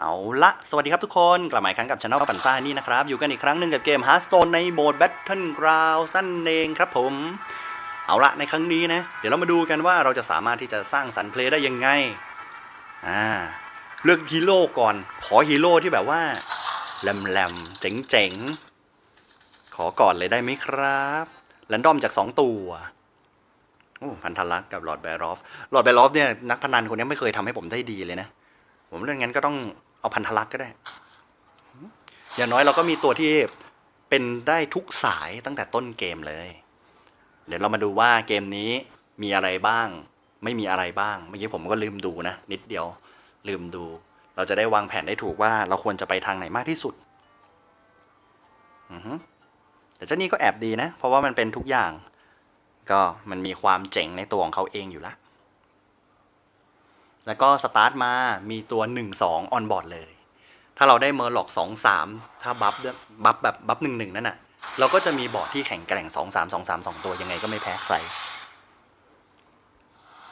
เอาละสวัสดีครับทุกคนกลับมาอีกครั้งกับช anel ปั่นซ่านี่นะครับ อยู่กันอีกครั้งหนึ่งกับเกม Hearthstone ในโหมด Battleground นั่นเองครับผม เอาละในครั้งนี้นะ เดี๋ยวเรามาดูกันว่าเราจะสามารถที่จะสร้างสรรค์เพลย์ได้ยังไงอ่าเลือกฮีโร่ก่อน ขอฮีโร่ที่แบบว่าแหลมๆเจ๋งๆ ขอก่อนเลยได้ไหมครับแรนดอมจาก 2 ตัวโอ้พันธลักษ์กับลอร์ดแบรอฟลอร์ดแบรอฟเนี่ยนักพนันคนนี้ไม่เคยทำให้ผมได้ดีเลยนะ ผมเรื่องงั้นก็ต้องเอาพันธลักษณ์ก็ได้ อย่างน้อยเราก็มีตัวที่เป็นได้ทุกสายตั้งแต่ต้นเกมเลย เดี๋ยวเรามาดูว่าเกมนี้มีอะไรบ้าง ไม่มีอะไรบ้าง เมื่อกี้ผมก็ลืมดูนะ นิดเดียวลืมดู เราจะได้วางแผนได้ถูกว่าเราควรจะไปทางไหนมากที่สุดแต่เจ้านี่ก็แอบดีนะ เพราะว่ามันเป็นทุกอย่าง ก็มันมีความเจ๋งในตัวของเขาเองอยู่ละ แล้วก็สตาร์ทมามีตัว 1 2ออนบอร์ดเลย ถ้าเราได้เมอร์ล็อก2 3 ถ้าบัฟบัฟแบบบัฟ1 1นั่นน่ะ เราก็จะมีบอร์ดที่แข็งแกร่ง 2 3 2 3 2 ตัวยังไงก็ไม่แพ้ใคร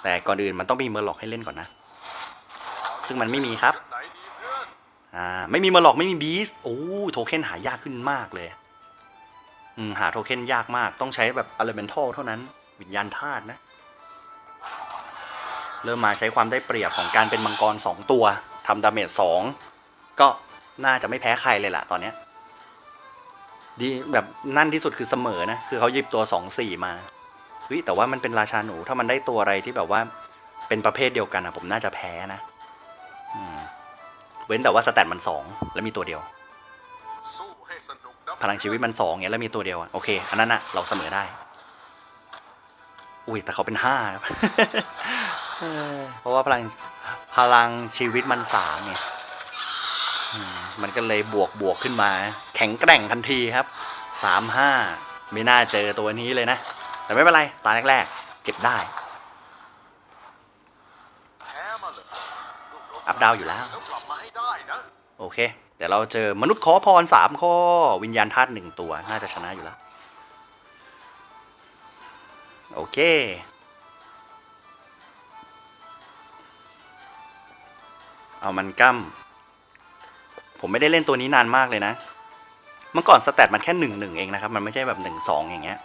แต่ก่อนอื่นมันต้องมีเมอร์ล็อกให้เล่นก่อนนะ ซึ่งมันไม่มีครับอ่าไม่มีเมอร์ล็อกไม่มีบีสโอ้โทเค็นหายากขึ้นมากเลยอืมหาโทเค็นยากมากต้องใช้แบบ elemental เท่านั้นวิญญาณธาตุนะ เริ่มมาใช้ความได้เปรียบของการเป็นมังกร 2 ตัวทำดาเมจ2ก็น่าจะไม่แพ้ใครเลยล่ะตอนเนี้ยดีแบบนั่นที่สุดคือเสมอนะ คือเขาหยิบตัว 2 4 มาเฮ้ยแต่ว่ามันเป็นราชาหนูถ้ามันได้ตัวอะไรที่แบบว่าเป็นประเภทเดียวกันอะผมน่าจะแพ้นะเว้นแต่ว่าสแตทมัน 2 แล้วมีตัวเดียว พลังชีวิตมัน2เนี่ยแล้วมีตัวเดียวอะโอเค อันนั้นอะเราเสมอได้ อุ้ยแต่เขาเป็นห้าครับ เออเพราะว่าพลังพลังชีวิตมันสามไงอืมมันก็เลยบวกบวกขึ้นมา แข็งแกร่งทันทีครับสามห้าไม่น่าเจอตัวนี้เลยนะ แต่ไม่เป็นไร ตาแรกๆ เจ็บได้แพ้มาเลยลูกรบอัพดาวอยู่แล้วแล้วกลับมาให้ได้นะโอเค เดี๋ยวเราเจอมนุษย์ขอพรสามข้อ วิญญาณธาตุหนึ่งตัว น่าจะชนะอยู่แล้ว โอเค เอามันกั้มผมไม่ได้เล่นตัวนี้นานมากเลยนะ เมื่อก่อนสแตทมันแค่หนึ่งหนึ่งเองนะครับ มันไม่ใช่แบบหนึ่งสองอย่างเงี้ย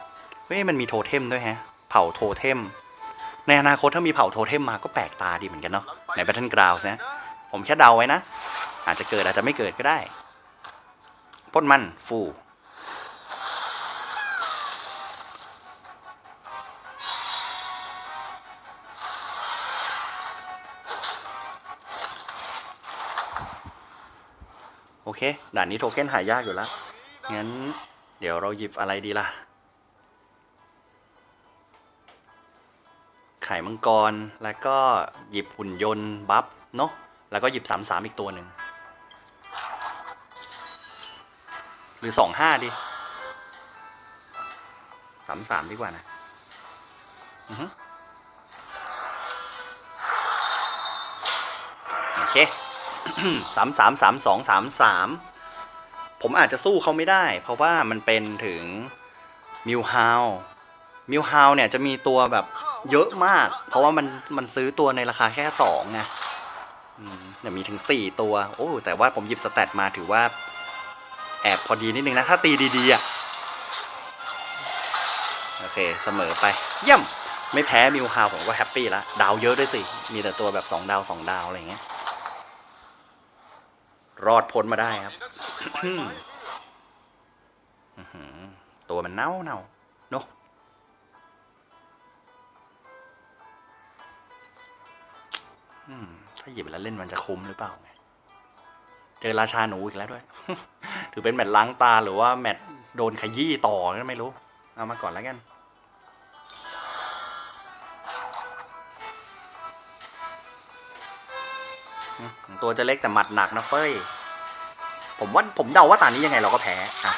เฮ้ย มันมีโทเทมด้วยแฮะ เผ่าโทเทม ในอนาคตถ้ามีเผ่าโทเทมมาก็แปลกตาดีเหมือนกันเนาะ ในแบทเทิลกราวส์นะ ผมแค่เดาไว้นะ อาจจะเกิดอาจจะไม่เกิดก็ได้พ่นมันฟู เค ด่านนี้โทเค็นหายากอยู่แล้ว งั้น เดี๋ยวเราหยิบอะไรดีล่ะ ไข่มังกร แล้วก็หยิบหุ่นยนต์บัฟเนาะ แล้วก็หยิบสามสามอีกตัวหนึ่ง หรือสองห้าดิสามสามดีกว่านะโอเค สามสามสามสองสามสามผมอาจจะสู้เขาไม่ได้ เพราะว่ามันเป็นถึงมิวฮาวมิวฮาวเนี่ยจะมีตัวแบบเยอะมาก เพราะว่ามันมันซื้อตัวในราคาแค่สองไงเดี๋ยวมีถึง4ตัว โอ้แต่ว่าผมหยิบสแตทมาถือว่า แอบพอดีนิดนึงนะ ถ้าตีดีๆอะโอเคเสมอไป เยี่ยม ไม่แพ้มิวฮาวผมก็แฮปปี้ละดาวเยอะด้วยสิ มีแต่ตัวแบบ2ดาว2ดาวอะไรอย่างเงี้ย รอดพ้นมาได้ครับ ตัวมันเน่าเน่าเนอะถ้าหยิบแล้วเล่นมันจะคุ้มหรือเปล่าไงเจอราชาหนูอีกแล้วด้วย ถือเป็นแมตช์ล้างตาหรือว่าแมตช์โดนขยี้ต่อก็ไม่รู้ เอามาก่อนแล้วกัน ตัวจะเล็กแต่หมัดหนักนะเฟ้ย ผมว่าผมเดาว่าตอนนี้ยังไงเราก็แพ้อะ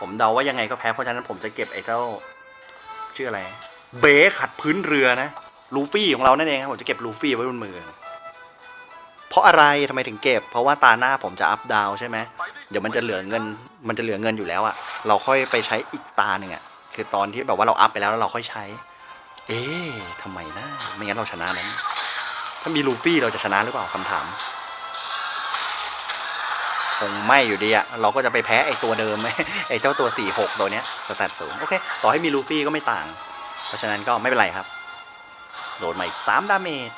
ผมเดาว่ายังไงก็แพ้เพราะฉะนั้นผมจะเก็บไอ้เจ้าชื่ออะไร เบขัดพื้นเรือนะลูฟี่ของเรานั่นเองครับผมจะเก็บลูฟี่ไว้บนมือ เพราะอะไรทำไมถึงเก็บ เพราะว่าตาหน้าผมจะอัพดาวใช่ไหมเดี๋ยวมันจะเหลือเงิน มันจะเหลือเงินอยู่แล้วอะเราค่อยไปใช้อีกตาหนึ่งอะคือตอนที่แบบว่าเราอัพไปแล้วแล้วเราค่อยใช้ เอ๊ะทำไมนะไม่งั้นเราชนะนั้น ถ้ามีลูฟี่เราจะชนะหรือเปล่าคำถาม คงไม่อยู่ดีอะเราก็จะไปแพ้ไอตัวเดิมไอเจ้าตัว 4-6 ตัวเนี้ยสแตทสูง โอเค ต่อให้มีลูฟี่ก็ไม่ต่าง เพราะฉะนั้นก็ไม่เป็นไรครับ โดนมาอีก 3 ดาเมจ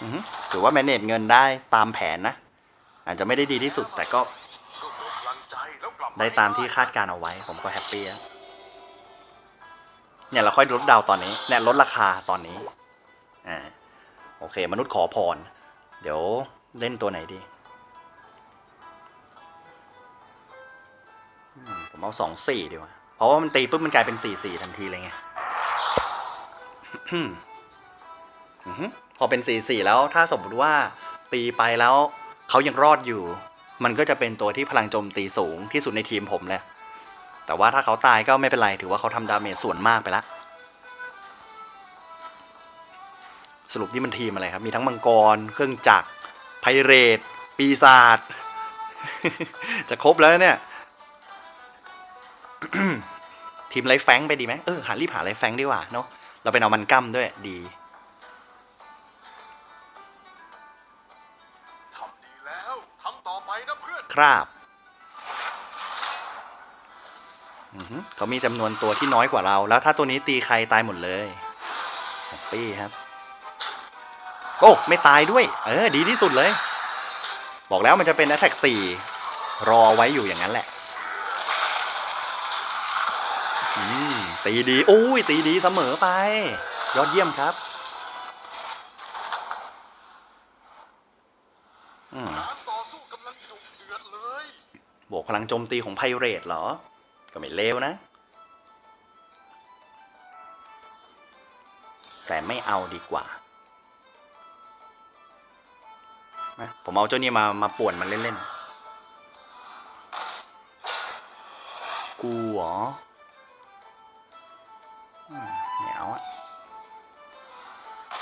อือหือถือว่าแมเนจเงินได้ตามแผนนะ อาจจะไม่ได้ดีที่สุดแต่ก็ได้ตามที่คาดการเอาไว้ ผมก็แฮปปี้แล้ว เนี่ยเราค่อยลดดาวตอนนี้เนี่ยลดราคาตอนนี้อ่าโอเค มนุษย์ขอพร เดี๋ยวเล่นตัวไหนดีผมเอาสองสี่ดีกว่า เพราะว่ามันตีปุ๊บมันกลายเป็นสี่สี่ทันทีเลยไงพอเป็นสี่สี่แล้วถ้าสมมติว่าตีไปแล้วเขายังรอดอยู่ มันก็จะเป็นตัวที่พลังโจมตีสูงที่สุดในทีมผมเลย แต่ว่าถ้าเขาตายก็ไม่เป็นไร ถือว่าเขาทำดาเมจส่วนมากไปละสรุปนี่มันทีมอะไรครับ มีทั้งมังกร เครื่องจักร ไพเรต ปีศาจ จะครบแล้วเนี่ย ทีมไรแฟงค์ไปดีไหมเออ หารีบหาไรแฟงค์ดีกว่าเนาะ เราเป็นเอามันกั้มด้วยดีทำดีแล้วทำต่อไปนะเพื่อน ครับ เขามีจำนวนตัวที่น้อยกว่าเรา แล้วถ้าตัวนี้ตีใครตายหมดเลยแฮปปี้ครับโอ้ไม่ตายด้วย เออ ดีที่สุดเลย บอกแล้วมันจะเป็น Attack 4รอไว้อยู่อย่างนั้นแหละตีดีโอ้ยตีดีเสมอไป ยอดเยี่ยมครับบวกพลังโจมตีของไพเรตเหรอ ก็ไม่เลวนะ แต่ไม่เอาดีกว่ามาผมเอาเจ้านี่มา มาป่วนมันเล่นๆ กูเหรออืมไม่เอาอะ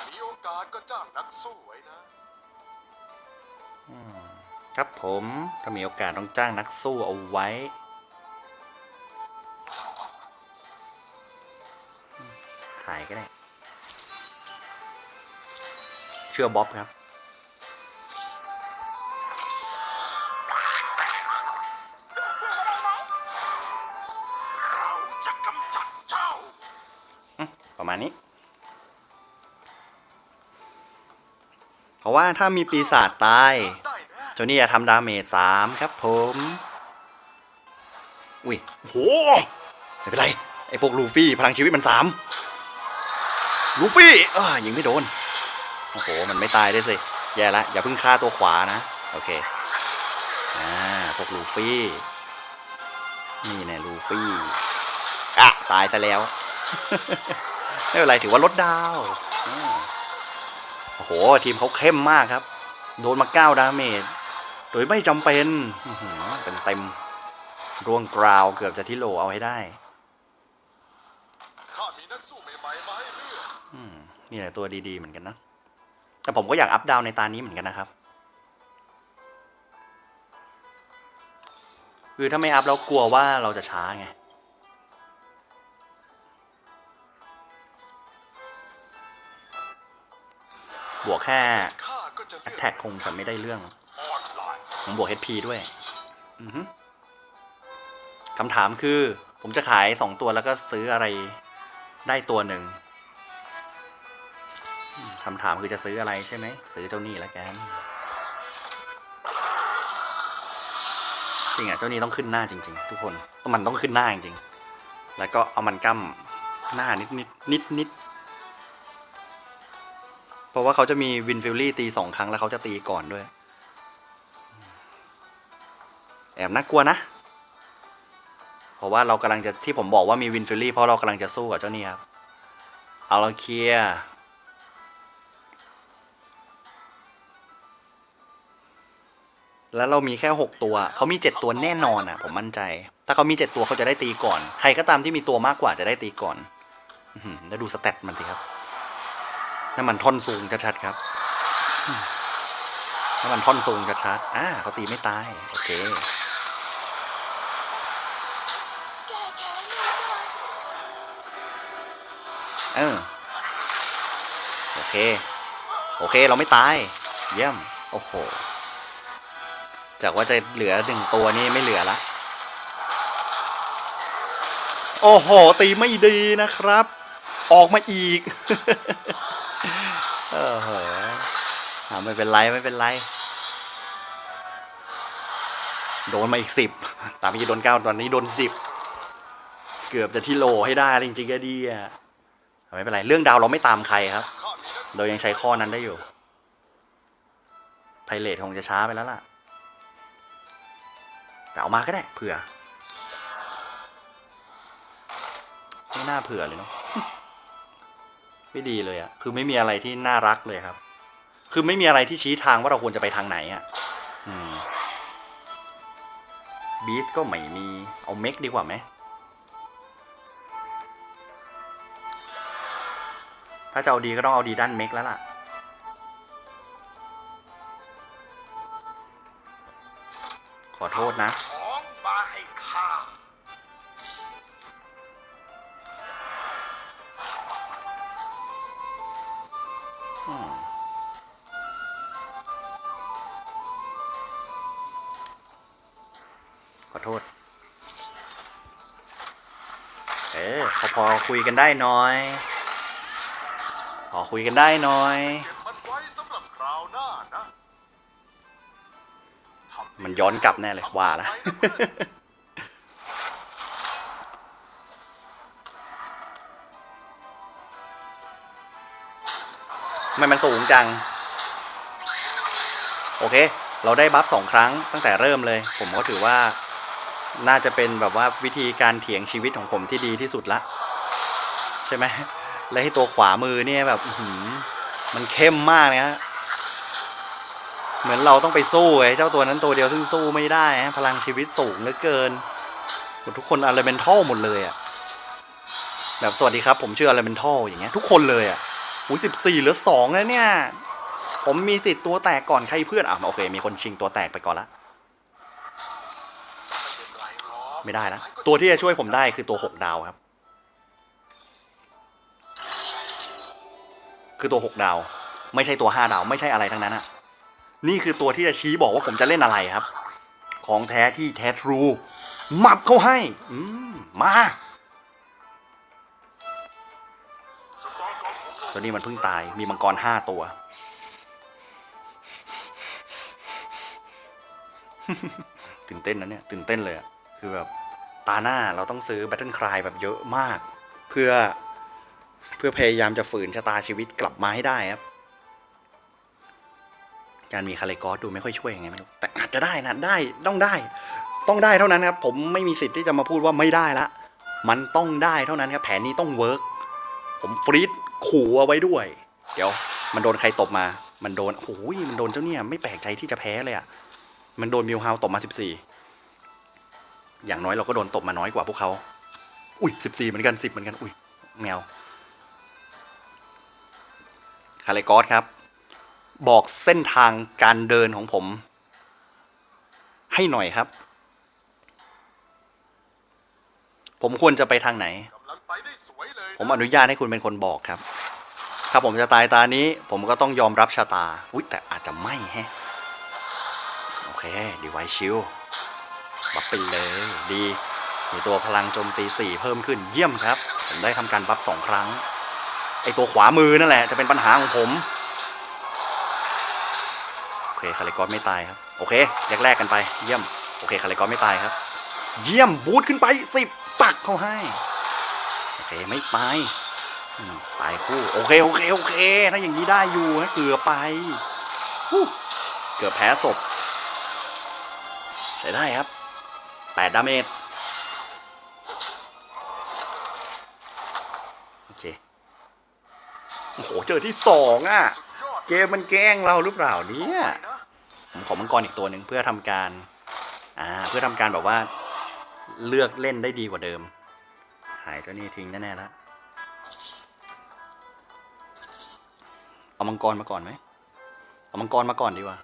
มีโอกาสก็จ้างนักสู้ไว้นะครับผม ถ้ามีโอกาสต้องจ้างนักสู้เอาไว้ ก็ได้ เชื่อบ๊อบครับเราจะกำจัดเจ้าประมาณนี้ เพราะว่าถ้ามีปีศาจตายได้แน่เจ้านี่จะทำดาเมจสามครับผม อุ้ยโหไม่เป็นไร ไอ้พวกลูฟี่ พลังชีวิตมันสาม ลูฟี่อ่ายิงไม่โดน โอ้โห มันไม่ตายได้วยสิ แย่ละ อย่าเพิ่งฆ่าตัวขวานะ โอเค อ่า พวกลูฟี่ นี่แน่ลูฟี่ อะ ตายซะแล้ว ไม่เป็นไร ถือว่าลดดาว โอ้โห ทีมเขาเข้มมากครับ โดนมาเก้าดาเมจ โดยไม่จำเป็น เป็นเต็มร่วงกราวเกือบจะที่โลเอาให้ได้ ข้ามีนักสู้ใหม่ๆมาให้เลือก อื มนี่แหละตัวดีๆเหมือนกันนะ แต่ผมก็อยากอัพดาวในตานี้เหมือนกันนะครับ คือถ้าไม่อัพแล้วกลัวว่าเราจะช้าไง บวกแค่ข้าก็จะเลือกแท็กคงจะไม่ได้เรื่อง ผมบวก HP ด้วย อือฮึคำถามคือ ผมจะขายสองตัวแล้วก็ซื้ออะไรได้ตัวหนึ่ง คำถามคือจะซื้ออะไรใช่ไหม ซื้อเจ้านี่แล้วกันจริงอะเจ้านี่ต้องขึ้นหน้าจริง ๆ ทุกคนต้องมันต้องขึ้นหน้าจริงๆแล้วก็เอามันกั้มหน้านิดนิดนิดนิดเพราะว่าเขาจะมีวินฟิลลี่ตีสองครั้งแล้วเขาจะตีก่อนด้วย แอบน่ากลัวนะ เพราะว่าเรากำลังจะที่ผมบอกว่ามีวินฟิลลี่เพราะเรากำลังจะสู้กับเจ้านี่ครับเอาเราเคลียร์ แล้วเรามีแค่หกตัว เขามีเจ็ดตัวแน่นอนอะ ผมมั่นใจ ถ้าเขามีเจ็ดตัวเขาจะได้ตีก่อน ใครก็ตามที่มีตัวมากกว่าจะได้ตีก่อนแล้วดูสเตตมันสิครับนั่นมันท่อนสูงชัดๆครับนั่นมันท่อนสูงชัดๆอ่าเขาตีไม่ตาย โอเคเออโอเค โอเค เราไม่ตาย เยี่ยม โอ้โห จากว่าจะเหลือหนึ่งตัวนี่ไม่เหลือละ โอ้โห ตีไม่ดีนะครับ ออกมาอีก เออเหอะอ่าไม่เป็นไร ไม่เป็นไร โดนมาอีกสิบตามพี่โดนเก้าตอนนี้โดนสิบเกือบจะที่โลให้ได้จริงๆก็ดีอะไม่เป็นไร เรื่องดาวเราไม่ตามใครครับข้ามีหนังสือเรายังใช้ข้อนั้นได้อยู่ไพเรทคงจะช้าไปแล้วล่ะแต่ เอามาก็ได้เผื่อไม่น่าเผื่อเลยเนาะไม่ดีเลยอะคือไม่มีอะไรที่น่ารักเลยครับ คือไม่มีอะไรที่ชี้ทางว่าเราควรจะไปทางไหนอะอบีทก็ไม่มี เอาเมกดีกว่าไหมถ้าจะเอาดีก็ต้องเอาดีด้านเมกแล้วล่ะ ขอโทษนะ ของมาให้ข้าอืมขอโทษ เอ๊พอพอคุยกันได้หน้อย พอคุยกันได้หน้อย ย้อนกลับแน่เลยว่าละทำไปนะเพื่อนทำไมมันสูงจัง โอเค เราได้บัฟสองครั้งตั้งแต่เริ่มเลย ผมก็ถือว่าน่าจะเป็นแบบว่าวิธีการเถียงชีวิตของผมที่ดีที่สุดละ ใช่ไหมและให้ตัวขวามือเนี่ยแบบมันเข้มมากเลยฮะ เหมือนเราต้องไปสู้ไอ้เจ้าตัวนั้นตัวเดียวซึ่งสู้ไม่ได้ฮะพลังชีวิตสูงเหลือเกินหมดทุกคนอ l ลเมนทัลหมดเลยอะแบบสวัสดีครับ ผมชื่ออ l ลเมนทัลอย่างเงี้ยทุกคนเลยอะหูสิบสี่เหลือสองแล้วเนี่ย ผมมีติดตัวแตกก่อนใครเพื่อนอะโอเค มีคนชิงตัวแตกไปก่อนละไม่ไรหรอกไม่ได้นะตัวที่จะช่วยผมได้คือตัวหกดาวครับ คือตัวหกดาว ไม่ใช่ตัวห้าดาว ไม่ใช่อะไรทั้งนั้นอะ นี่คือตัวที่จะชี้บอกว่าผมจะเล่นอะไรครับ ของแท้ที่แท้ทรูมับเข้าให้อืมมาตัวนี้มันเพิ่งตายมีมังกรห้าตัว ตื่นเต้นนะเนี่ย ตื่นเต้นเลยอะคือแบบตาหน้าเราต้องซื้อ Battle Cry แบบเยอะมาก เพื่อ เพื่อพยายามจะฝืนชะตาชีวิตกลับมาให้ได้ครับ การมีคาเลกอสดูไม่ค่อยช่วยยังไงไม่รู้แต่อาจจะได้นะได้ต้องได้ ต้องได้เท่านั้นครับ ผมไม่มีสิทธิ์ที่จะมาพูดว่าไม่ได้ละ มันต้องได้เท่านั้นครับ แผนนี้ต้องเวิร์กผมฟรีดขู่เอาไว้ด้วย เดี๋ยว มันโดนใครตบมา มันโดนโอ้ยมันโดนเจ้าเนี่ยไม่แปลกใจที่จะแพ้เลยอะ่ะมันโดนมิวฮาวตบมาสิบสี่อย่างน้อยเราก็โดนตบมาน้อยกว่าพวกเขาอุ้ยสิบสี่เหมือนกันสิบเหมือนกันอุ้ยแมวคาเลกอสครับ บอกเส้นทางการเดินของผม ให้หน่อยครับ ผมควรจะไปทางไหนไไผมอนุญาตให้คุณเป็นคนบอกครับ ถ้าผมจะตายตานี้ ผมก็ต้องยอมรับชะตาอุ้ยแต่อาจจะไม่แฮะโอเค ดีไวชิลบัฟไปเลยดี มีตัวพลังโจมตีสี่เพิ่มขึ้นเยี่ยมครับ ผมได้ทำการบัฟสองครั้งไอตัวขวามือนั่นแหละจะเป็นปัญหาของผม เคคาริกอนไม่ตายครับ โอเคแยกๆกันไป เยี่ยม โอเคคาริกอนไม่ตายครับ เยี่ยมบูทขึ้นไปสิบปักเข้าให้ โอเคไม่ตายอืมตายคู่ โอเค โอเค โอเค ถ้าอย่างนี้ได้อยู่นะเกือบไป เกือบแพ้ศพ ใช้ได้ครับแปดดาเมจโอเค โอ้โห เจอที่สองอะ เกมมันแกล้งเราหรือเปล่าเนี่ยผมขอมังกรอีกตัวหนึ่งเพื่อทำการ อ่า เพื่อทำการแบบว่า เลือกเล่นได้ดีกว่าเดิม หายเจ้านี่ทิ้งแน่ๆแล้วเอามังกรมาก่อนไหมเอามังกรมาก่อนดีกว่า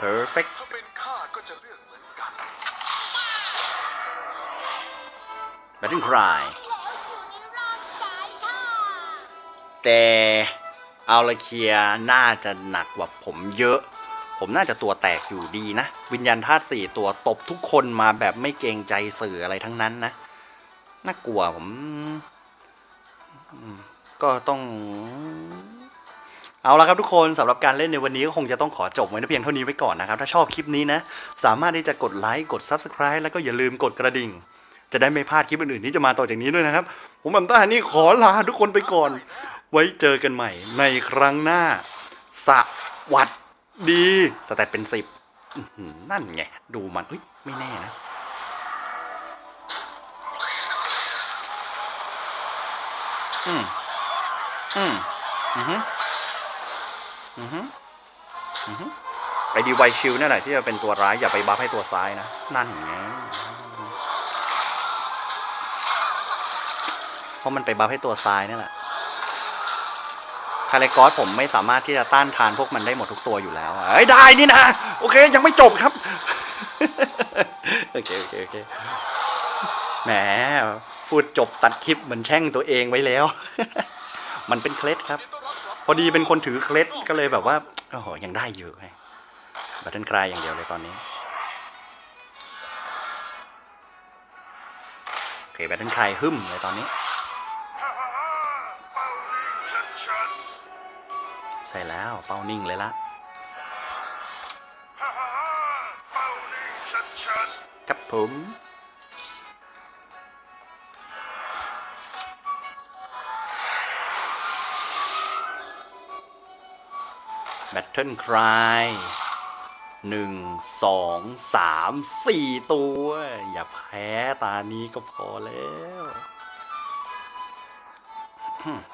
perfect ถ้าเป็นข้าก็จะเลือกเหมือนกันแบทเทิลครายแล้วอยู่ในร่างกายค่ะแต่เอาละเคียน่าจะหนักกว่าผมเยอะ ผมน่าจะตัวแตกอยู่ดีนะ วิญญาณธาตุสี่ตัวตบทุกคนมาแบบไม่เกรงใจสื่ออะไรทั้งนั้นนะ น่ากลัวผมอืมก็ต้อง เอาละครับทุกคนสำหรับการเล่นในวันนี้ก็คงจะต้องขอจบไว้เพียงเท่านี้ไว้ก่อนนะครับ ถ้าชอบคลิปนี้นะ สามารถที่จะกดไลค์กด Subscribe แล้วก็อย่าลืมกดกระดิ่ง จะได้ไม่พลาดคลิปอื่นๆที่จะมาต่อจากนี้ด้วยนะครับ ผมอัมต้านี่ขอลาทุกคนไปก่อน ไว้เจอกันใหม่ในครั้งหน้า สวัสดีสแตทเป็นสิบนั่นไงดูมันเฮ้ยไม่แน่นะอืมอืมอือฮึอือฮึอือฮึ ไอดีไวชิลนั่นแหละที่จะเป็นตัวร้าย อย่าไปบัฟให้ตัวซ้ายนะ นั่นไงเพราะมันไปบัฟให้ตัวซ้ายนั่แหละคาเลกอสผมไม่สามารถที่จะต้านทานพวกมันได้หมดทุกตัวอยู่แล้วเอ้ยได้นี่นะ โอเค ยังไม่จบครับ โอเค โอเค โอเค แหม พูดจบตัดคลิปเหมือนแช่งตัวเองไว้แล้ว มันเป็นเคล็ดครับ พอดีเป็นคนถือเคล็ดก็เลยแบบว่าโอ้โหยังได้อยู่ไงบัตเทิลคลายอย่างเดียวเลยตอนนี้โอเคบัตเทิลคลายหึ่มเลยตอนนี้ ใช่แล้วเป้านิ่งเลยละครับผม แบทเทิลคลายหนึ่งสองสามสี่ตัว อย่าแพ้ตานี้ก็พอแล้ว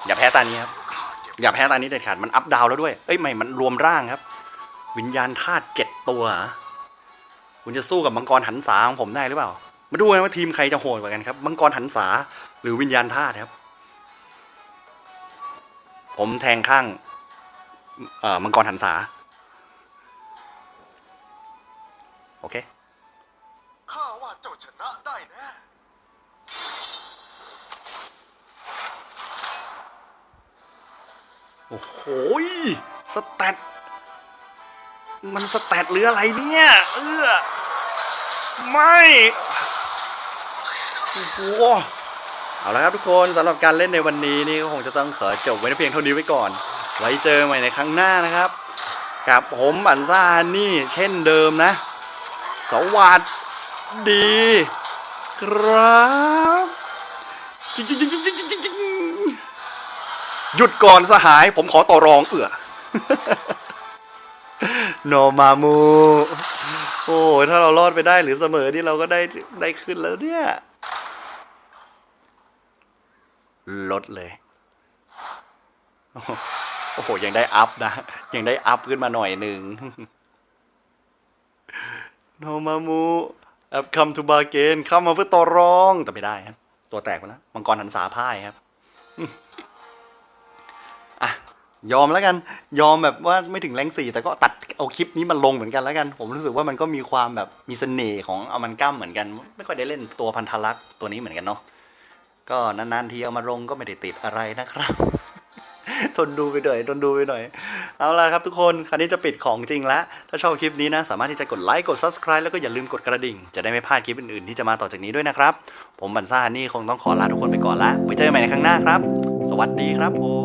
อย่าแพ้ตานี้ครับ อย่าแพ้ตานี้เด็ดขาดมันอัพดาวแล้วด้วย เอ้ยไม่มันรวมร่างครับ วิญญาณธาตุเจ็ดตัว คุณจะสู้กับมังกรหันษาของผมได้หรือเปล่า มาดูกันว่าทีมใครจะโหดกว่ากันครับ มังกรหันษาหรือวิญญาณธาตุครับ ผมแทงข้าง มังกรหันษา โอเค ข้าว่าเจ้าชนะได้แน่โอ้โหยสแตทมันสแตทหรืออะไรเนี่ย เออไม่โอ้โหเอาละครับทุกคนสำหรับการเล่นในวันนี้นี่ก็คงจะต้องขอจบไว้ในเพียงเท่านี้ไว้ก่อน ไว้เจอใหม่ในครั้งหน้านะครับ กับผมอันซ่านี่เช่นเดิมนะ สวัสดี ครับจริงหยุดก่อนสหาย ผมขอต่อรองเอือโนมามูโอ้ถ้าเรารอดไปได้หรือเสมอนี่เราก็ได้ได้ขึ้นแล้วเนี่ย ลดเลย โอ้โห ยังได้อัพนะ ยังได้อัพขึ้นมาหน่อยหนึ่งโนมามูแอบคัมทูบาเกนเข้ามาเพื่อต่อรองแต่ไม่ได้ครับ ตัวแตกไปแล้วมังกรหันษาพ่ายครับอะยอมแล้วกัน ยอมแบบว่าไม่ถึงแรงสี่แต่ก็ตัดเอาคลิปนี้มาลงเหมือนกันแล้วกัน ผมรู้สึกว่ามันก็มีความแบบมีเสน่ห์ของเอามันกัมเหมือนกัน ไม่ค่อยได้เล่นตัวพันธลักษณ์ตัวนี้เหมือนกันเนาะก็นานๆทีเอามาลงก็ไม่ได้ติดอะไรนะครับ ทนดูไปหน่อยทนดูไปหน่อย เอาล่ะครับทุกคนคราวนี้จะปิดของจริงละถ้าชอบคลิปนี้นะ สามารถที่จะกดไลค์กด subscribe แล้วก็อย่าลืมกดกระดิ่ง จะได้ไม่พลาดคลิปอื่นๆที่จะมาต่อจากนี้ด้วยนะครับ ผมบันซ่านี่คงต้องขอลาทุกคนไปก่อนละไว้เจอกันใหม่ในครั้งหน้าครับ สวัสดีครับผม